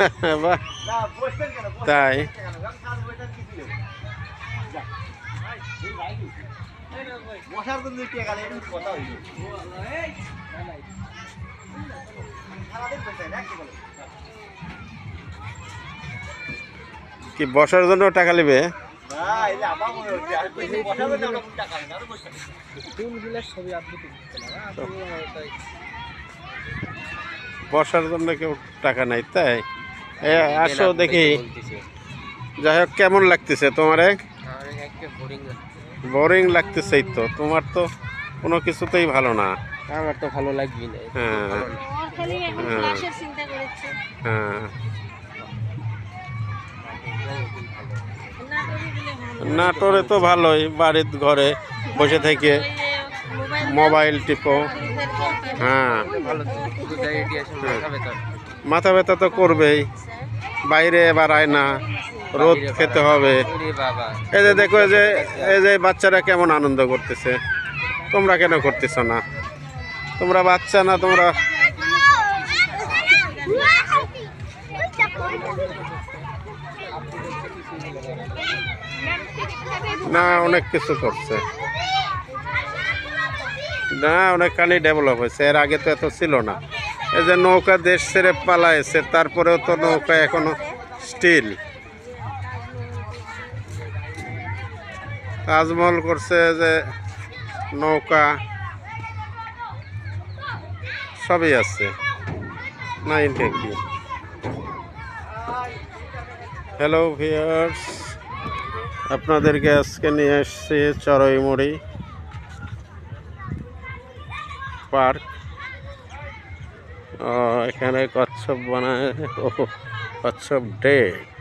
তাই বসার জন্য কে গেলে কথা হইল কি বসার জন্য টাকা নেবে? ছবি আপনি তুলতে না আপনি তাই বসার জন্য কেউ টাকা নাই তাই? এ আসো দেখি। যাই হোক কেমন লাগতেছে তোমার এক? বোরিং বোরিং লাগতেছেই তো। তোমার তো কোনো কিছুতেই ভালো না। আমার তো ভালো লাগবে না হ্যাঁ। ভালো না। ওর খালি এখন হ্যাঁ। ক্লাসের চিন্তা করেছে। হ্যাঁ। নাটোরে তো ভালোই বাড়ির ঘরে বসে থেকে। মোবাইল, টিপো। হ্যাঁ। আছে মাথা ব্যথা তো করবেই। বাইরে এবার আয় না। রোদ খেতে হবে। এই যে দেখো যে, এই যে বাচ্চারা কেমন আনন্দ করতেছে। তোমরা কেন করতেছ না? তোমরা বাচ্চা না, তোমরা? না, অনেক কিছু করছে। না, অনেকখানি ডেভেলপ হয়েছে। এর আগে তো এত ছিল না। এই যে নৌকা দেশ ছেড়ে পালাইছে, তারপরেও তো নৌকা এখনও স্টিল তাজমহল করছে যে নৌকা। সবই আছে। না ইনকে কি হ্যালো ভিয়ার্স আপনাদেরকে আজকে নিয়ে এসছি চড়ইমুড়ি। পার্ক। এখানে কচ্ছপ বানায়। ও, কচ্ছপ ডেট।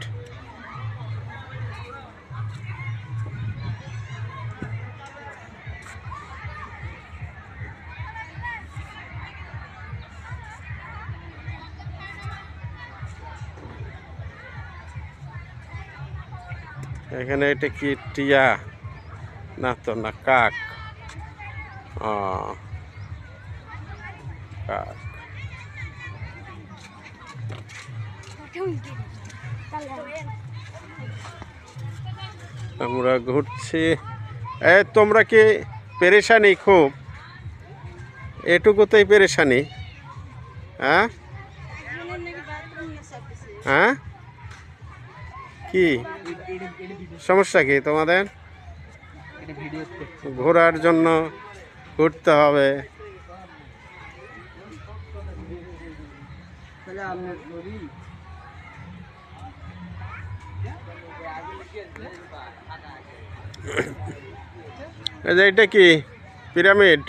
এখানে এটা কি টিয়া? না তো না, কাক। আমরা ঘুরছি। এ, তোমরা কি পেরেশানি খুব? এটুকুতেই পেরেশানি। হ্যাঁ? হ্যাঁ? কি? সমস্যা কি তোমাদের? ঘোরার জন্য ঘুরতে হবে। এই যে এটা কি? পিরামিড